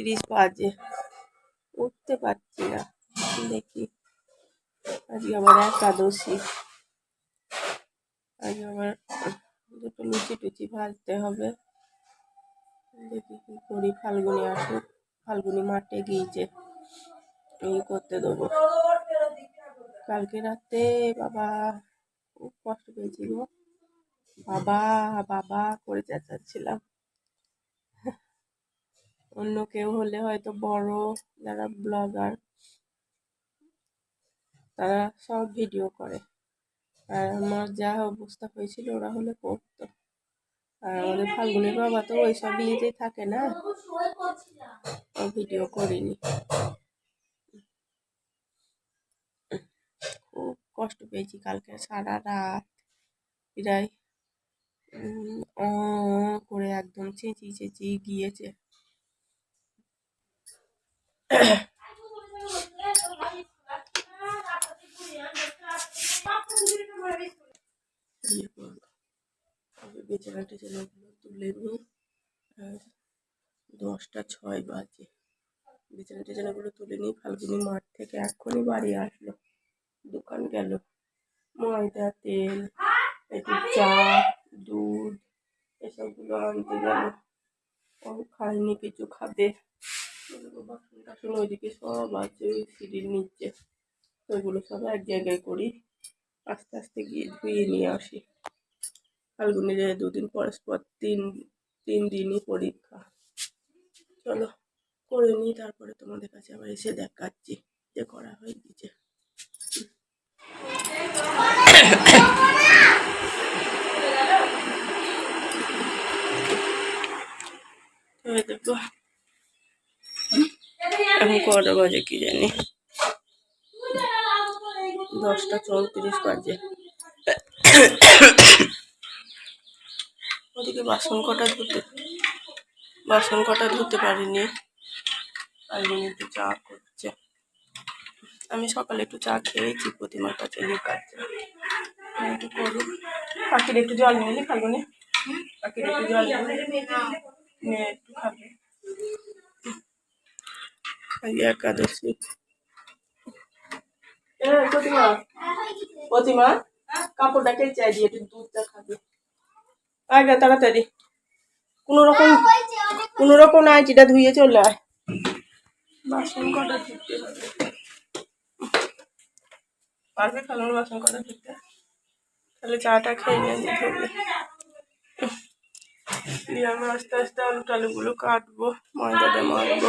ছত্রিশ বাজে। উঠতে পারছি না। দেখি। আজকে আমার একাদশী। আজকে আবার দুটো লুচি টুচি ভাজতে হবে। দেখি কি করি। ফাল্গুনি আসুক। ফাল্গুনি মাঠে গিয়েছে। এই করতে দেবো। কালকে রাতে বাবা খুব কষ্ট পেয়েছি গো বাবা বাবা করে চেঁচাচ্ছিলাম। অন্য কেউ হলে হয়তো বড় যারা ব্লগার, তারা সব ভিডিও করে। আর আমার যা অবস্থা হয়েছিল, ওরা হলে করতো। আর আমাদের ফাল্গুনের বাবা তো ওইসব ইয়েতেই থাকে না, ও ভিডিও করিনি। খুব কষ্ট পেয়েছি কালকে সারা রাত প্রায় করে একদম চেঁচিয়ে চেঁচিয়ে গিয়েছে। ইয়ে করব বিছানা টিছানাগুলো তুলে নিই আর দশটা ছয় বাজে। বিছানা টিছানাগুলো তুলে নিই ফাল্গুনি মাঠ থেকে এক্ষুনি বাড়ি আসলো দোকান গেল। ময়দা তেল একটু চা দুধ, এসবগুলো আনতে গেল। ও খায়নি কিছু খাবে। বাসন ওইদিকে সব আছে, ওই সিঁড়ির নিচে। ওইগুলো সব এক জায়গায় করি, আস্তে আস্তে গিয়ে ধুয়ে নিয়ে আসি। ফাল্গুনির এই দুদিন পরস্পর তিন তিন দিনই পরীক্ষা। চলো, করে নিই, তারপরে তোমাদের কাছে আবার এসে দেখাচ্ছি যে করা হয়ে এই দেখো এখন কটা বাজে কি জানি? দশটা চৌত্রিশ বাজে। ওদিকে বাসন কটা ধুতে বাসন কটা ধুতে পারিনি। পারিনি একটু চা করছে আমি সকালে একটু চা খেয়েছি প্রতিমার কাছে লুকাচ্ছে একটু করুক পাখির একটু জল নিয়ে খাব না? পাখির একটু জল নিয়ে একটু খাবে। একাদশী। প্রতিমা। প্রতিমা দিয়ে একটু দুধটা খাবে। আগে তাড়াতাড়ি। কোনো রকম কোনো রকম ধুয়ে চলে আয়। বাসন কটা পারবে বাসন কটা তাহলে চাটা খেয়ে নিয়ে আমি আস্তে আস্তে আলু টালুগুলো কাটবো ময়দাটা মারবো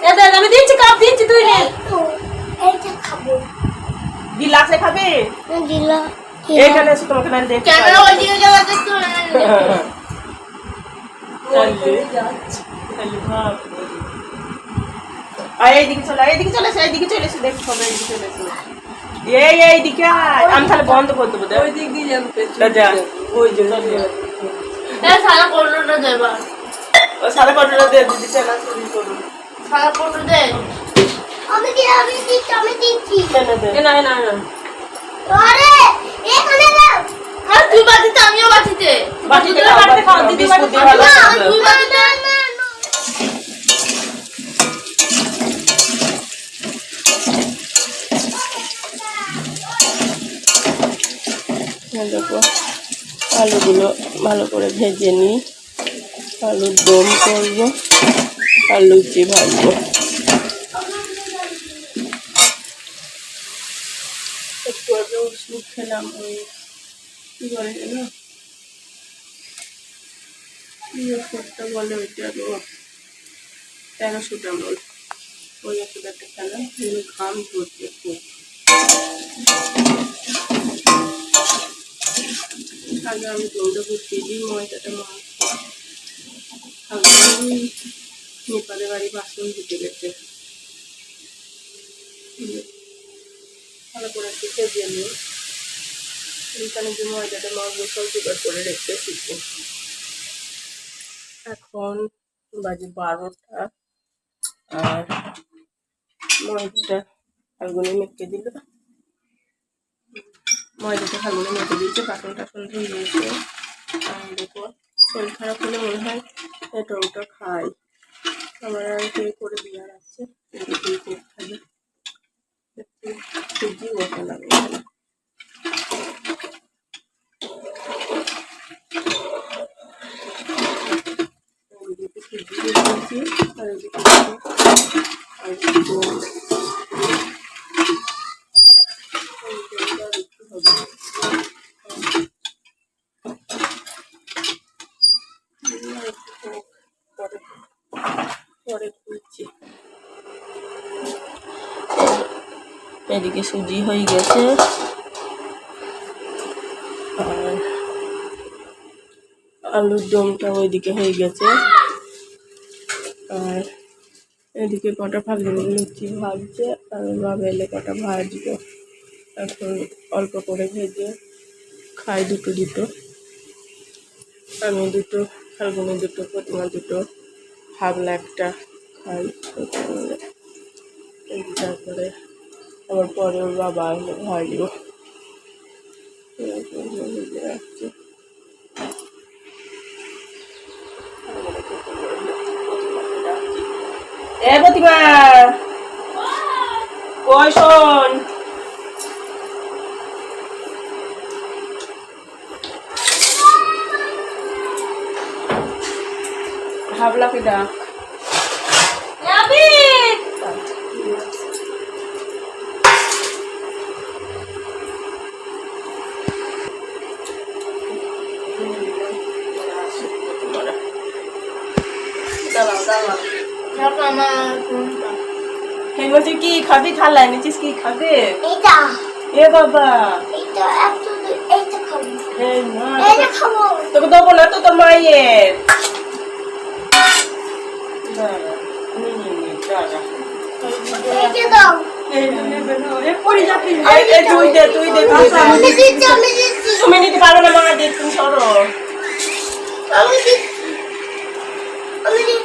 পড়ে যাবে আমি দিচ্ছি কাপ দিচ্ছি তুই নে। গিলাসে খাবে? এখানে এসে তোমাকে ক্যামেরা যাওয়া আর এইদিকে চলে এইদিকে চলে এসে এইদিকে চলে এসে দেখতে হবে এইদিকে চলে এসে। এই এইদিকে আয়। আমি তাহলে বন্ধ করে দেবো ওই দিক দিয়ে যা ওই যে সারা পনেরোটা দেবা ও সাড়ে কটাটা দিয়ে দিদি চেনা সারা পনেরো দে আমি কি আমি দিচ্ছি আমি দিচ্ছি। না না না। আরে এখানে দাও। আর তুই বাটিতে আমিও বাটিতে বাটিতে দুধের খাও, বাটিতে খাও, দিদি বাটিতে খাও। তুই বাটিতে দেখো আলুগুলো ভালো করে ভেজে নিই। আলুর দম করব। আর লুচি ভাজবো একটু খেলাম ওই কি বলে যেন কি ওষুধটা বলে ওইটা প্যারাসিটামল ওই ওষুধ একটা খেলাম ঘাম ধরছে আগে আমি দৌড়ে বসিয়ে দিই ময়দাটা ফাল্গুনি নেপালে বাড়ি বাসন ধুতে গেছে। ভালো করে একটু সেজিয়ে নিয়ে এইখানে যে ময়দাটা মাখবো সব জোগাড় করে রেখে শিখব এখন বাজে বারোটা। আর ময়দাটা ফাল্গুনি মেখে দিল। ময়দাটা ফাল্গুনি মেখে দিয়েছে, বাসন টাসন ধুয়ে দিয়েছে দেখো শরীর খারাপ হলে মনে হয় এটা ওটা খাই। আমার আর করে দেওয়ার আছে কিন্তু কি করে খাবে একটু সুজি বসালাম এখানে ওইদিকে সুজি বসিয়েছি আর ওইদিকে আর একটু ওইদিকে আর একটু হবে আর একটু হোক, পরে পরে খুলছি এদিকে সুজি হয়ে গেছে। আর আলুর দমটা ওইদিকে হয়ে গেছে। আর এদিকে কটা ফাল্গুনি লুচি ভাজছে, আর বাবা এলে কটা ভাজবে। এখন অল্প করে ভেজে খাই দুটো দুটো। আমি দুটো, ফাল্গুনি দুটো, প্রতিমা দুটো হাবলা একটা খাই। তারপরে তারপরে পরে ওর বাবা এরকম ভেজে রাখছি এ প্রতিমা কই শোন? ডাক? কে বলছি কি খাবি? থালা এনেছিস কি খাবে? এইটা। এ বাবা। এইটা একটু এইটা খাব। এই মা এইটা খাব। তোকে দেবো না তো তোর মায়ের। তুমি নিতে পারবে না মা দিক তুমি সরো। আমি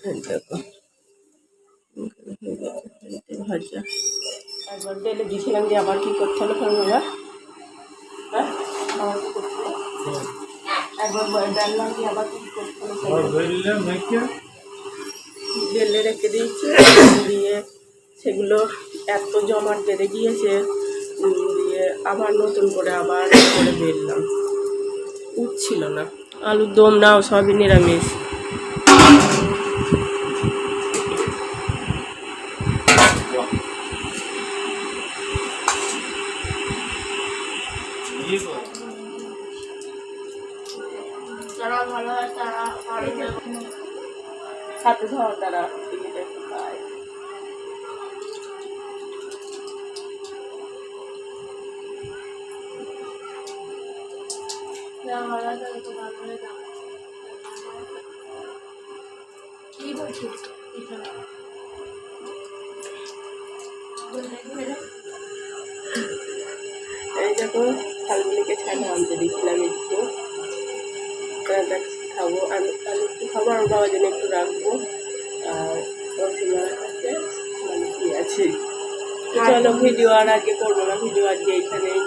হয়ে একবার দিয়েছিলাম কি করতে হ্যাঁ একবার আবার কি করতে? বেলে রেখে দিয়েছি দিয়ে সেগুলো এত জমাট বেড়ে গিয়েছে দিয়ে আবার নতুন করে আবার করে বেললাম উঠছিল না আলুর দম নাও সবই নিরামিষ কি বলছিস এই দেখো ফাল্গুনিকে ছানা আনতে দিয়েছিলাম একটু খাব আমি আমি একটু খাব আর বাবা জন্য একটু রাখব। আর রসিমার কাছে মানে কি আছে? চলো, ভিডিও আর আগে করব না। ভিডিও আজকে এইখানেই